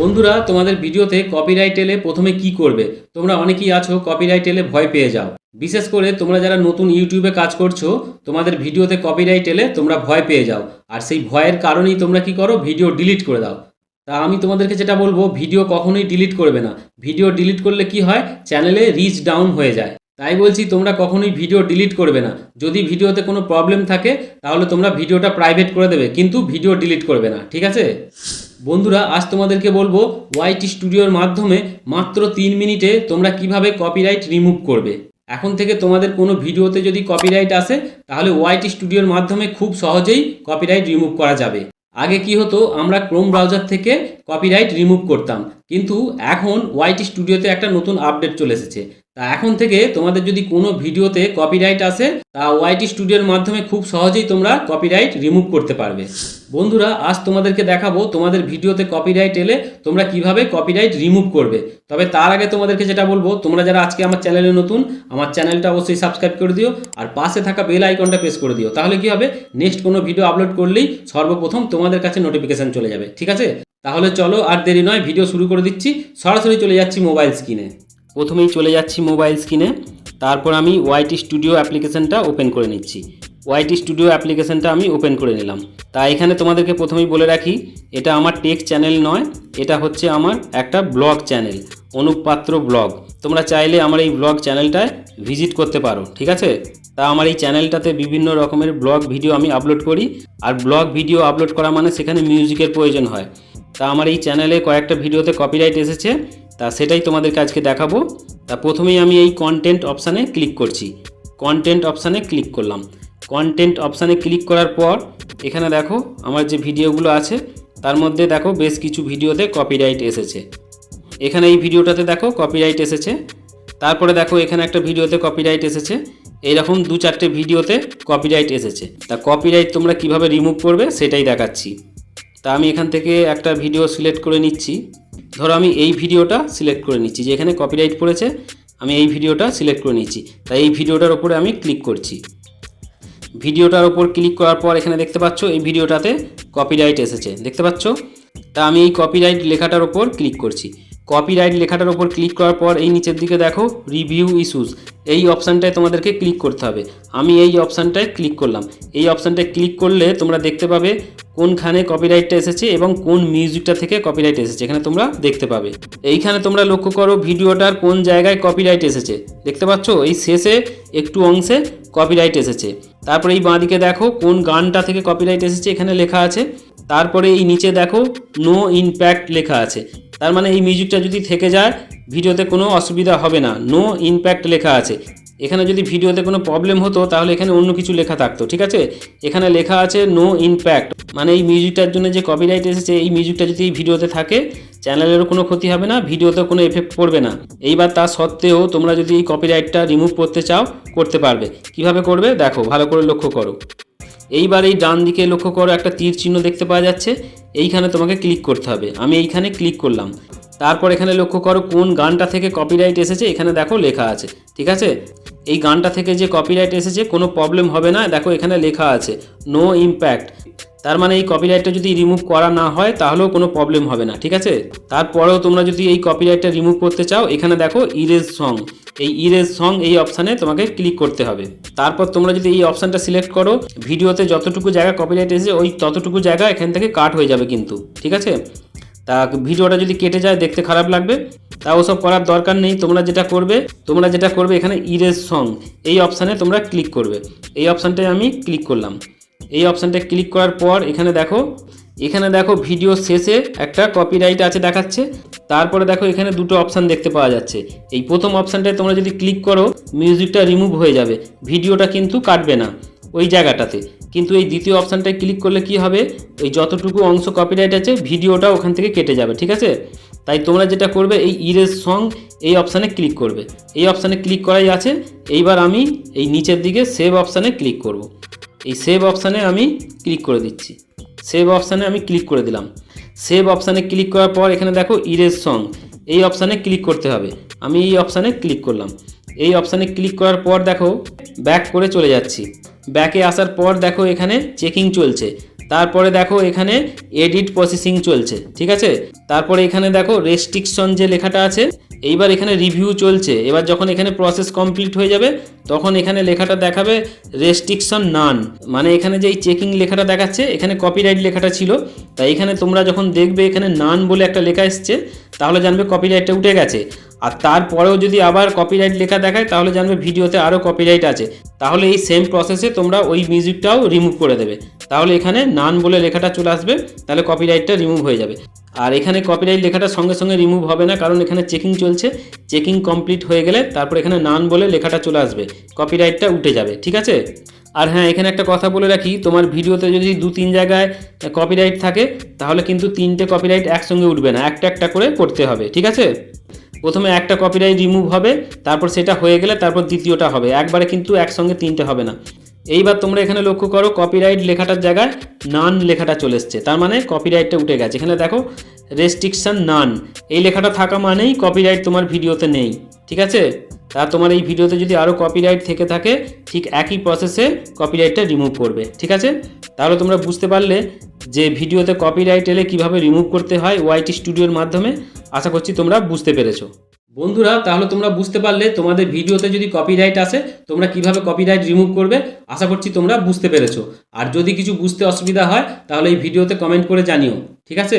বন্ধুরা, তোমাদের ভিডিওতে কপিরাইট এলে প্রথমে কি করবে? তোমরা অনেকেই আছো কপিরাইট এলে ভয় পেয়ে যাও। বিশেষ করে তোমরা যারা নতুন ইউটিউবে কাজ করছ, তোমাদের ভিডিওতে কপিরাইট এলে তোমরা ভয় পেয়ে যাও। আর সেই ভয়ের কারণেই তোমরা কি করো? ভিডিও ডিলিট করে দাও। তা আমি তোমাদেরকে যেটা বলব, ভিডিও কখনোই ডিলিট করবে না। ভিডিও ডিলিট করলে কি হয়? চ্যানেলে রিচ ডাউন হয়ে যায়। তাই বলছি, তোমরা কখনোই ভিডিও ডিলিট করবে না। যদি ভিডিওতে কোনো প্রবলেম থাকে, তাহলে তোমরা ভিডিওটা প্রাইভেট করে দেবে, কিন্তু ভিডিও ডিলিট করবে না। ঠিক আছে? বন্ধুরা, আজ তোমাদেরকে বলব ওয়াইটি স্টুডিওর মাধ্যমে মাত্র তিন মিনিটে তোমরা কীভাবে কপিরাইট রিমুভ করবে। এখন থেকে তোমাদের কোনো ভিডিওতে যদি কপিরাইট আসে, তাহলে ওয়াইটি স্টুডিওর মাধ্যমে খুব সহজেই কপিরাইট রিমুভ করা যাবে। আগে কি হতো, আমরা ক্রোম ব্রাউজার থেকে কপিরাইট রিমুভ করতাম। কিন্তু এখন ওয়াইটি স্টুডিওতে একটা নতুন আপডেট চলে এসেছে। তা এখন থেকে তোমাদের যদি কোনো ভিডিওতে কপিরাইট আসে, তা ওয়াইটি স্টুডিওর মাধ্যমে খুব সহজেই তোমরা কপিরাইট রিমুভ করতে পারবে। বন্ধুরা, আজ তোমাদেরকে দেখাবো তোমাদের ভিডিওতে কপিরাইট এলে তোমরা কীভাবে কপিরাইট রিমুভ করবে। তবে তার আগে তোমাদেরকে যেটা বলব, তোমরা যারা আজকে আমার চ্যানেলে নতুন, আমার চ্যানেলটা অবশ্যই সাবস্ক্রাইব করে দিও আর পাশে থাকা বেল আইকনটা প্রেস করে দিও। তাহলে কি হবে? নেক্সট কোনো ভিডিও আপলোড করলেই সর্বপ্রথম তোমাদের কাছে নোটিফিকেশন চলে যাবে। ঠিক আছে? তাহলে চলো আর দেরি নয় ভিডিও শুরু করে দিচ্ছি। সরাসরি চলে যাচ্ছি মোবাইল স্ক্রিনে প্রথমেই চলে যাচ্ছি মোবাইল স্ক্রিনে তারপর আমি ওয়াইটি স্টুডিও অ্যাপ্লিকেশনটা ওপেন করে নিচ্ছি। ওয়াইটি স্টুডিও অ্যাপ্লিকেশনটা আমি ওপেন করে নিলাম। তা এখানে তোমাদেরকে প্রথমেই বলে রাখি, এটা আমার টেক চ্যানেল নয়, এটা হচ্ছে আমার একটা ব্লগ চ্যানেল অনুপাত্র ব্লগ তোমরা চাইলে আমার এই ব্লগ চ্যানেলটায় ভিজিট করতে পারো, ঠিক আছে? তা আমার এই চ্যানেলটাতে বিভিন্ন রকমের ব্লগ ভিডিও আমি আপলোড করি। আর ব্লগ ভিডিও আপলোড করা মানে সেখানে মিউজিকের প্রয়োজন হয়। তা আমার এই চ্যানেলে কয়েকটা ভিডিওতে কপিরাইট এসেছে, তা সেটাই তোমাদেরকে আজকে দেখাবো। তা প্রথমেই আমি এই কন্টেন্ট অপশানে ক্লিক করছি। কন্টেন্ট অপশানে ক্লিক করলাম। কন্টেন্ট অপশানে ক্লিক করার পর, এখানে দেখো আমার যে ভিডিওগুলো আছে, তার মধ্যে দেখো বেশ কিছু ভিডিওতে কপিরাইট এসেছে। এখানে এই ভিডিওটাতে দেখো কপিরাইট এসেছে। তারপরে দেখো এখানে একটা ভিডিওতে কপিরাইট এসেছে। এইরকম দু চারটে ভিডিওতে কপিরাইট এসেছে। তা কপিরাইট তোমরা কীভাবে রিমুভ করবে, সেটাই দেখাচ্ছি। তা আমি এখান থেকে একটা ভিডিও সিলেক্ট করে নিচ্ছি। ধরো আমি এই ভিডিওটা সিলেক্ট করে নিচ্ছি, যে এখানে কপিরাইট পড়েছে, আমি এই ভিডিওটা সিলেক্ট করে নিচ্ছি। তাই এই ভিডিওটার উপরে আমি ক্লিক করছি। ভিডিওটার ওপর ক্লিক করার পর এখানে দেখতে পাচ্ছ, এই ভিডিওটাতে কপিরাইট এসেছে। দেখতে পাচ্ছ? তা আমি এই কপিরাইট লেখাটার ওপর ক্লিক করছি। কপিরাইট লেখাটার ওপর ক্লিক করার পর এই নিচের দিকে দেখো রিভিউ ইস্যুস এই অপশানটায় তোমাদেরকে ক্লিক করতে হবে। আমি এই অপশানটায় ক্লিক করলাম। এই অপশানটায় ক্লিক করলে তোমরা দেখতে পাবে কোনখানে কপিরাইটটা এসেছে এবং কোন মিউজিকটা থেকে কপিরাইট এসেছে। এখানে তোমরা দেখতে পাবে। এইখানে তোমরা লক্ষ্য করো ভিডিওটার কোন জায়গায় কপিরাইট এসেছে। দেখতে পাচ্ছ? এই শেষে একটু অংশে কপিরাইট এসেছে। তারপরে এই বাঁদিকে দেখো কোন গানটা থেকে কপিরাইট এসেছে, এখানে লেখা আছে। তারপরে এই নিচে দেখো নো ইমপ্যাক্ট লেখা আছে। তার মানে এই মিউজিকটা যদি থেকে যায় ভিডিওতে কোনো অসুবিধা হবে না। নো ইমপ্যাক্ট লেখা আছে। এখানে যদি ভিডিওতে কোনো প্রবলেম হতো, তাহলে এখানে অন্য কিছু লেখা থাকতো, ঠিক আছে? এখানে লেখা আছে নো ইমপ্যাক্ট মানে এই মিউজিকটার জন্য যে কপিরাইট এসেছে, এই মিউজিকটা যদি এই ভিডিওতে থাকে চ্যানেলেরও কোনো ক্ষতি হবে না, ভিডিওতেও কোনো এফেক্ট পড়বে না। এইবার তা সত্ত্বেও তোমরা যদি এই কপিরাইটটা রিমুভ করতে চাও, করতে পারবে। কীভাবে করবে? দেখো, ভালো করে লক্ষ্য করো। এইবার এই ডান দিকে লক্ষ্য করো, একটা তীর চিহ্ন দেখতে পাওয়া যাচ্ছে। এইখানে তোমাকে ক্লিক করতে হবে। আমি এইখানে ক্লিক করলাম। তারপর এখানে লক্ষ্য করো, কোন গানটা থেকে কপিরাইট এসেছে? এখানে দেখো লেখা আছে। ঠিক আছে? এই গানটা থেকে যে কপিরাইট এসেছে, কোনো প্রবলেম হবে না। দেখো এখানে লেখা আছে নো ইমপ্যাক্ট তার মানে এই কপিরাইটটা যদি রিমুভ করা না হয়, তাহলেও কোনো প্রবলেম হবে না, ঠিক আছে? তারপরেও তোমরা যদি এই কপিরাইটটা রিমুভ করতে চাও, এখানে দেখো ইরেজ সং এই ইরেজ সং এই অপশানে তোমাকে ক্লিক করতে হবে। তারপর তোমরা যদি এই অপশানটা সিলেক্ট করো, ভিডিওতে যতটুকু জায়গা কপিরাইট এসেছে, ওই ততটুকু জায়গা এখান থেকে কাট হয়ে যাবে কিন্তু, ঠিক আছে? তা ভিডিওটা যদি কেটে যায়, দেখতে খারাপ লাগবে। তা ওসব করার দরকার নেই, তোমরা যেটা করবে, তোমরা যেটা করবে এখানে ইরেজ সং এই অপশানে তোমরা ক্লিক করবে। এই অপশানটায় আমি ক্লিক করলাম। এই অপশানটা ক্লিক করার পর এখানে দেখো এখানে দেখো ভিডিও শেষে একটা কপিরাইট আছে দেখাচ্ছে, তারপরে দেখো এখানে দুটো অপশান দেখতে পাওয়া যাচ্ছে। এই প্রথম অপশানটায় তোমরা যদি ক্লিক করো মিউজিকটা রিমুভ হয়ে যাবে, ভিডিওটা কিন্তু কাটবে না ওই জায়গাটাতে। কিন্তু এই দ্বিতীয় অপশানটায় ক্লিক করলে কি হবে? ওই যতটুকু অংশ কপিরাইট আছে ভিডিওটা ওখান থেকে কেটে যাবে, ঠিক আছে? তাই তোমরা যেটা করবে, এই ইরেজ সং এই অপশানে ক্লিক করবে। এই অপশানে ক্লিক করাই আছে, এইবার আমি এই নিচের দিকে সেভ অপশানে ক্লিক করব। এই সেভ অপশানে আমি ক্লিক করে দিচ্ছি। সেভ অপশানে আমি ক্লিক করে দিলাম। সেভ অপশানে ক্লিক করার পর এখানে দেখো ইরেজ সং এই অপশানে ক্লিক করতে হবে। আমি এই অপশানে ক্লিক করলাম। এই অপশানে ক্লিক করার পর দেখো ব্যাক করে চলে যাচ্ছি। ব্যাকে আসার পর দেখো এখানে চেকিং চলছে। তারপরে দেখো এখানে এডিট প্রসেসিং চলছে। ঠিক আছে? তারপরে এখানে দেখো রেস্ট্রিকশন যে লেখাটা আছে এইবার এখানে রিভিউ চলছে। এবার যখন এখানে প্রসেস কমপ্লিট হয়ে যাবে, তখন এখানে লেখাটা দেখাবে রেস্ট্রিকশন নান মানে এখানে যে চেকিং লেখাটা দেখাচ্ছে, এখানে কপিরাইট লেখাটা ছিল। তাই এখানে তোমরা যখন দেখবে এখানে নান বলে একটা লেখা এসছে, তাহলে জানবে কপিরাইটটা উঠে গেছে। আর তারপরেও যদি আবার কপিরাইট লেখা দেখায়, তাহলে জানবে ভিডিওতে আরও কপিরাইট আছে। তাহলে এই সেম প্রসেসে তোমরা ওই মিউজিকটাও রিমুভ করে দেবে। তাহলে এখানে নান বলে লেখাটা চলে আসবে, তাহলে কপিরাইটটা রিমুভ হয়ে যাবে। আর এখানে কপিরাইট লেখাটা সঙ্গে সঙ্গে রিমুভ হবে না, কারণ এখানে চেকিং চলছে। চেকিং কমপ্লিট হয়ে গেলে তারপর এখানে নান বলে লেখাটা চলে আসবে। কপিরাইটটা উঠে যাবে, ঠিক আছে? আর হ্যাঁ এখানে একটা কথা বলে রাখি, তোমার ভিডিওতে যদি দু তিন জায়গায় কপিরাইট থাকে, তাহলে কিন্তু তিনটে কপিরাইট একসঙ্গে উঠবে না, একটা একটা করে করতে হবে, ঠিক আছে? প্রথমে একটা কপিরাইট রিমুভ হবে, তারপর সেটা হয়ে গেলে তারপর দ্বিতীয়টা হবে, একবারে কিন্তু একসঙ্গে তিনটে হবে না। এইবার তোমরা এখানে লক্ষ্য করো কপিরাইট লেখাটার জায়গায় নান লেখাটা চলে এসছে। তার মানে কপিরাইটটা উঠে গেছে। এখানে দেখো রেস্ট্রিকশন নান এই লেখাটা থাকা মানেই কপিরাইট তোমার ভিডিওতে নেই, ঠিক আছে? তা তোমার এই ভিডিওতে যদি আরও কপিরাইট থেকে থাকে, ঠিক একই প্রসেসে কপিরাইটটা রিমুভ করবে, ঠিক আছে? তাহলে তোমরা বুঝতে পারলে যে ভিডিওতে কপিরাইট এলে কীভাবে রিমুভ করতে হয় ওয়াইটি স্টুডিওর মাধ্যমে। আশা করছি তোমরা বুঝতে পেরেছ। বন্ধুরা, তাহলে তোমরা বুঝতে পারলে তোমাদের ভিডিওতে যদি কপিরাইট আসে, তোমরা কীভাবে কপিরাইট রিমুভ করবে, আশা করছি তোমরা বুঝতে পেরেছ। আর যদি কিছু বুঝতে অসুবিধা হয়, তাহলে এই ভিডিওতে কমেন্ট করে জানিও, ঠিক আছে?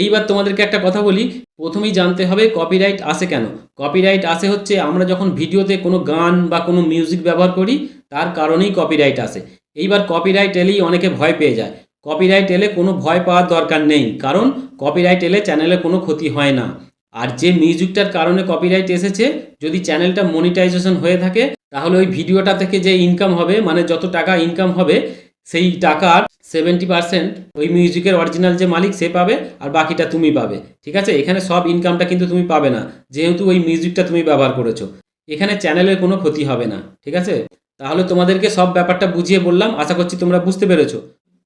এইবার তোমাদেরকে একটা কথা বলি, প্রথমেই জানতে হবে কপিরাইট আসে কেন? কপিরাইট আসে হচ্ছে, আমরা যখন ভিডিওতে কোনো গান বা কোনো মিউজিক ব্যবহার করি, তার কারণেই কপিরাইট আসে। এইবার কপিরাইট এলেই অনেকে ভয় পেয়ে যায়। কপিরাইট এলে কোনো ভয় পাওয়ার দরকার নেই, কারণ কপিরাইট এলে চ্যানেলে কোনো ক্ষতি হয় না। আর যে মিউজিকটার কারণে কপিরাইট এসেছে, যদি চ্যানেলটা মনিটাইজেশন হয়ে থাকে, তাহলে ওই ভিডিওটা থেকে যে ইনকাম হবে মানে যত টাকা ইনকাম হবে, সেই টাকার সেভেন্টি পার্সেন্ট ওই মিউজিকের অরিজিনাল যে মালিক, সে পাবে, আর বাকিটা তুমি পাবে। ঠিক আছে? এখানে সব ইনকামটা কিন্তু তুমি পাবে না, যেহেতু ওই মিউজিকটা তুমি ব্যবহার করেছ। এখানে চ্যানেলের কোনো ক্ষতি হবে না, ঠিক আছে? তাহলে তোমাদেরকে সব ব্যাপারটা বুঝিয়ে বললাম, আশা করছি তোমরা বুঝতে পেরেছ।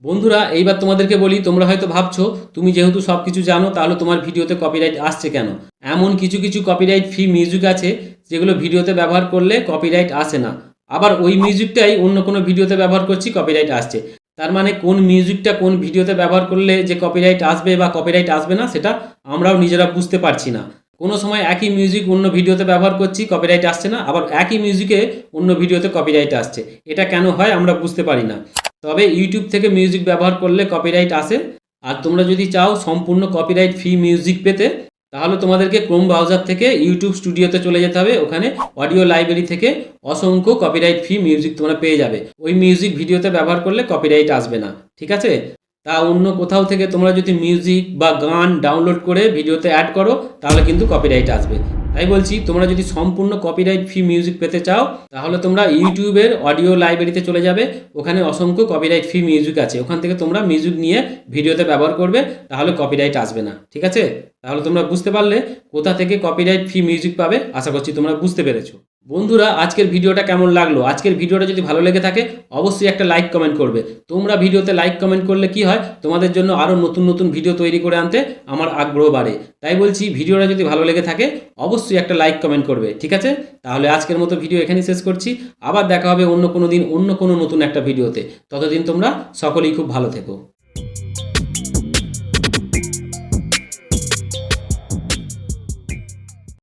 বন্ধুরা, এইবার তোমাদেরকে বলি, তোমরা হয়তো ভাবছ, তুমি যেহেতু সব কিছু জানো, তাহলে তোমার ভিডিওতে কপিরাইট আসছে কেন? এমন কিছু কিছু কপিরাইট ফ্রি মিউজিক আছে, যেগুলো ভিডিওতে ব্যবহার করলে কপিরাইট আসে না। আবার ওই মিউজিকটাই অন্য কোনো ভিডিওতে ব্যবহার করছি কপিরাইট আসছে। তার মানে কোন মিউজিকটা কোন ভিডিওতে ব্যবহার করলে যে কপিরাইট আসবে বা কপিরাইট আসবে না, সেটা আমরাও নিজেরা বুঝতে পারছি না। কোনো সময় একই মিউজিক অন্য ভিডিওতে ব্যবহার করছি কপিরাইট আসছে না, আবার একই মিউজিকে অন্য ভিডিওতে কপিরাইট আসছে। এটা কেন হয় আমরা বুঝতে পারি না। তবে ইউটিউব থেকে মিউজিক ব্যবহার করলে কপিরাইট আসে। আর তোমরা যদি চাও সম্পূর্ণ কপিরাইট ফ্রি মিউজিক পেতে, তাহলে তোমাদেরকে ক্রোম ব্রাউজার থেকে ইউটিউব স্টুডিওতে চলে যেতে হবে। ওখানে অডিও লাইব্রেরি থেকে অসংখ্য কপিরাইট ফ্রি মিউজিক তোমরা পেয়ে যাবে। ওই মিউজিক ভিডিওতে ব্যবহার করলে কপিরাইট আসবে না। ঠিক আছে? তা অন্য কোথাও থেকে তোমরা যদি মিউজিক বা গান ডাউনলোড করে ভিডিওতে অ্যাড করো, তাহলে কিন্তু কপিরাইট আসবে। তাই বলছি, তোমরা যদি সম্পূর্ণ কপিরাইট ফ্রি মিউজিক পেতে চাও, তাহলে তোমরা ইউটিউবের অডিও লাইব্রেরিতে চলে যাবে। ওখানে অসংখ্য কপিরাইট ফ্রি মিউজিক আছে। ওখান থেকে তোমরা মিউজিক নিয়ে ভিডিওতে ব্যবহার করবে, তাহলে কপিরাইট আসবে না। ঠিক আছে? তাহলে তোমরা বুঝতে পারলে কোথা থেকে কপিরাইট ফ্রি মিউজিক পাবে? আশা করছি তোমরা বুঝতে পেরেছ। বন্ধুরা, আজকের ভিডিওটা কেমন লাগল? আজকের ভিডিওটা যদি ভালো লেগে থাকে, অবশ্যই একটা লাইক কমেন্ট করবে। তোমরা ভিডিওতে লাইক কমেন্ট করলে কি হয়? তোমাদের জন্য আরও নতুন নতুন ভিডিও তৈরি করে আনতে আমার আগ্রহ বাড়ে। তাই বলছি, ভিডিওটা যদি ভালো লেগে থাকে, অবশ্যই একটা লাইক কমেন্ট করবে, ঠিক আছে? তাহলে আজকের মতো ভিডিও এখানেই শেষ করছি। আবার দেখা হবে অন্য কোনো দিন, অন্য কোনো নতুন একটা ভিডিওতে ততদিন তোমরা সকলেই খুব ভালো থেকো।